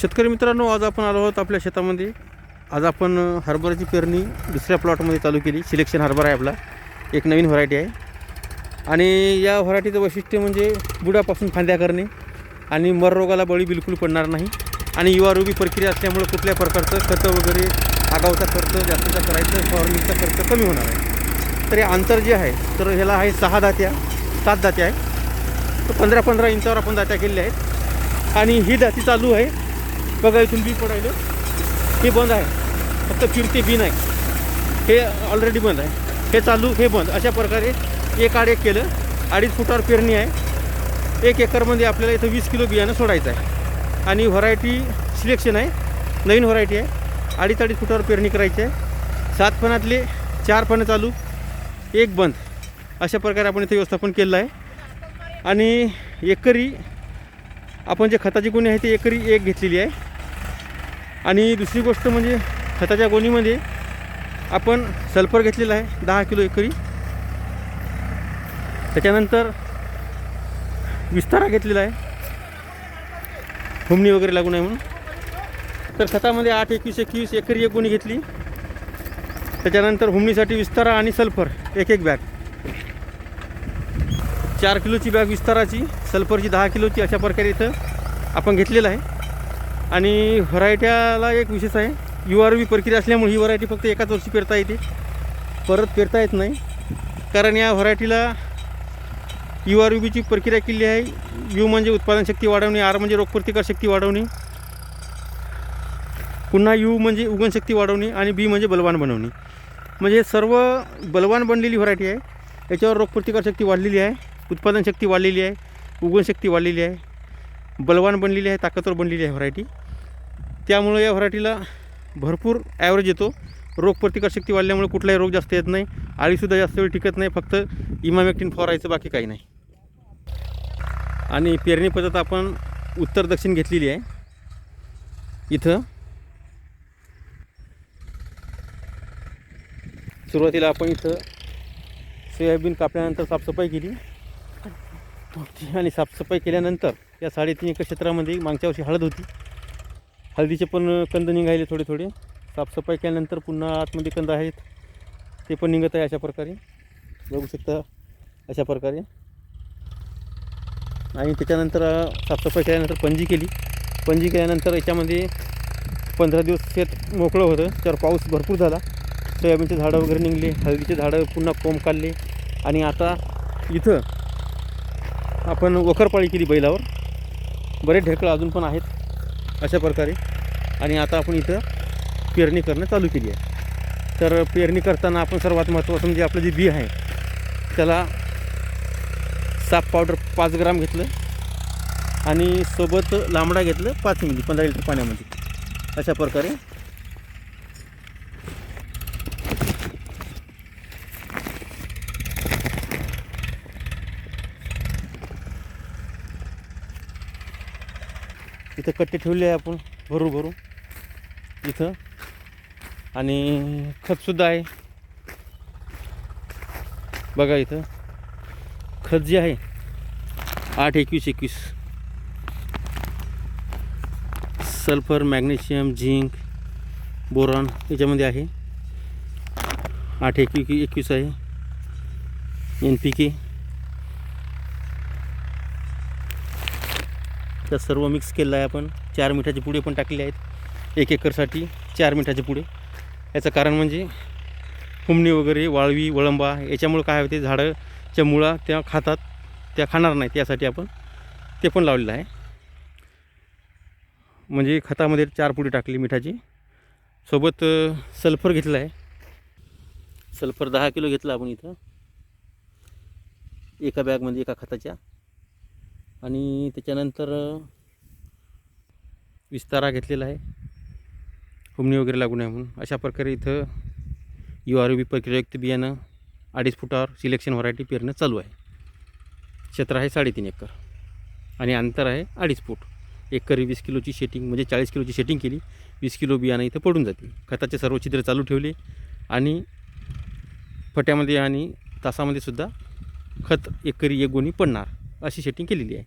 शेतकरी मित्रांनो आज आपण आलो आहोत आपल्या शेतामध्ये. आज आपण हरभऱ्याची पेरणी दुसऱ्या प्लॉटमध्ये चालू केली. सिलेक्शन हरभरा आहे आपला एक नवीन व्हरायटी आहे. आणि या व्हरायटीचं वैशिष्ट्य म्हणजे बुडापासून फांद्या करणे आणि मररोगाला बळी बिलकुल पडणार नाही. आणि युवारोगी प्रक्रिया असल्यामुळे कुठल्या प्रकारचं खतं वगैरे आगावचा खर्च जास्तीचा करायचं फॉर्मिंगचा खर्च कमी होणार आहे. तर हे अंतर जे आहे तर ह्याला आहे सहा दात्या सात दात्या आहे. तर पंधरा पंधरा इंचावर आपण दात्या केलेल्या आहेत. आणि ही दाती चालू आहे बघा इथून बी पडायलं. हे बंद आहे. फक्त फिरते बी नाही. हे ऑलरेडी बंद आहे. हे चालू हे बंद. अशा प्रकारे एक आड एक केलं. अडीच फुटावर पेरणी आहे. एक एकरमध्ये आपल्याला इथं वीस किलो बियाणं सोडायचं आहे. आणि व्हरायटी सिलेक्शन आहे. नवीन व्हरायटी आहे. अडीच अडीच फुटावर पेरणी करायची आहे. सात फणातले चार फणं चालू एक बंद. अशा प्रकारे आपण इथे व्यवस्थापन केलेलं आहे. आणि एकरी आपण जे खताची गुणी आहे ती एकरी एक घेतलेली आहे. आणि दुसरी गोष्ट म्हणजे खताच्या गोणीमध्ये आपण सल्फर घेतलेला आहे दहा किलो एकरी. त्याच्यानंतर विस्तारा घेतलेला आहे. हुमणी वगैरे लागू नये म्हणून. तर खतामध्ये आठ एकवीस एकवीस एकरी एक गुणी घेतली. त्याच्यानंतर हुमणीसाठी विस्तारा आणि सल्फर एक एक बॅग. चार किलोची बॅग विस्ताराची सल्फरची दहा किलोची अशा प्रकारे इथं आपण घेतलेलं आहे. आणि व्हरायट्याला एक विशेष आहे. यू आर व्ही प्रक्रिया असल्यामुळे ही व्हरायटी फक्त एकाच वर्षी पेरता येते. परत पेरता येत नाही. कारण या व्हरायटीला यू आर बीची प्रक्रिया केली आहे. यू म्हणजे उत्पादन शक्ती वाढवणे आर म्हणजे रोगप्रतिकार शक्ती वाढवणे. पुन्हा यू म्हणजे उगणशक्ती वाढवणे आणि बी म्हणजे बलवान बनवणे. म्हणजे सर्व बलवान बनलेली व्हरायटी आहे. याच्यावर रोगप्रतिकार शक्ती वाढलेली आहे. उत्पादन शक्ती वाढलेली आहे. उगणशक्ती वाढलेली आहे. बलवान बनलेली आहे ताकदवर बनलेली आहे व्हरायटी त्यामुळं या व्हरायटीला भरपूर ॲव्हरेज येतो. रोगप्रतिकार शक्ती वाढल्यामुळे कुठलाही रोग जास्त येत नाही. आळीसुद्धा जास्त वेळ टिकत नाही. फक्त इमामॅक्टिन फवारायचं बाकी काही नाही. आणि पेरणी पद्धत आपण उत्तर दक्षिण घेतलेली आहे. इथं. सुरुवातीला आपण इथं सोयाबीन कापल्यानंतर साफसफाई केली. आणि साफसफाई केल्यानंतर या साडेतीन एकर क्षेत्रामध्ये मागच्या वर्षी हळद होती. हळदीचे पण कंद निघाले थोडे थोडे साफसफाई केल्यानंतर पुन्हा आतमध्ये कंद आहेत. ते पण निघत आहे अशा प्रकारे. बघू शकता अशा प्रकारे. आणि त्याच्यानंतर साफसफाई केल्यानंतर पंजी केली. पंजी केल्यानंतर याच्यामध्ये पंधरा दिवस शेत मोकळं होतं. त्यावर पाऊस भरपूर झाला. सोयाबीनचे झाडं वगैरे निघले. हळदीचे झाडं पुन्हा कोंब काढले. आणि आता इथं आपण वखरपाळी केली बैलावर. बरेच ढेकळं अजून पण आहेत अशा प्रकारे. आणि आता आपण इथं पेरणी करणं चालू केली आहे. तर पेरणी करताना आपण सर्वात महत्त्वाचं म्हणजे आपलं जे बी आहे त्याला साप पावडर पाच ग्राम घेतलं आणि सोबत लांबडा घेतलं पाच मिली पंधरा लिटर पाण्यामध्ये. अशा प्रकारे इथं कट्टे ठेवले आहे आपण भरू भरू. इथं. आणि खतसुद्धा आहे. बघा इथं. खत जे आहे आठ एकवीस एकवीस. सल्फर मॅग्नेशियम झिंक बोरॉन याच्यामध्ये आहे. आठ एकवी एकवीस आहे. N P K. त्या सर्व मिक्स केलेलं आहे आपण. चार मिठाचे पुडे पण टाकले आहेत. एक एकरसाठी चार मिठाचे पुडे. याचं कारण म्हणजे हुमणी वगैरे वाळवी वळंबा याच्यामुळं काय होते झाडंच्या मुळा त्या खातात त्या खाणार नाहीत यासाठी आपण. ते पण लावलेलं आहे. म्हणजे खतामध्ये चार पुडी टाकली मिठाची. सोबत सल्फर घेतलं आहे. सल्फर दहा किलो घेतला आपण इथं. एका बॅगमध्ये एका खताच्या. आणि त्याच्यानंतर विस्तारा घेतलेला आहे. हुमणी वगैरे लागू नये म्हणून. अशा प्रकारे इथं यू आर बी प्रक्रियायुक्त बियाणं अडीच फुटावर सिलेक्शन व्हरायटी पेरणं चालू आहे. क्षेत्र आहे साडेतीन एकर आणि अंतर आहे अडीच फूट. एकरी वीस किलोची शेटिंग म्हणजे चाळीस किलोची शेटिंग केली. वीस किलो बियाणं इथं पडून जाते खताचे सर्व छिद्र चालू ठेवले आणि फट्यामध्ये आणि तासामध्ये सुद्धा खत एकरी एक गोणी पडणार. अशी सेटिंग केलेली आहे.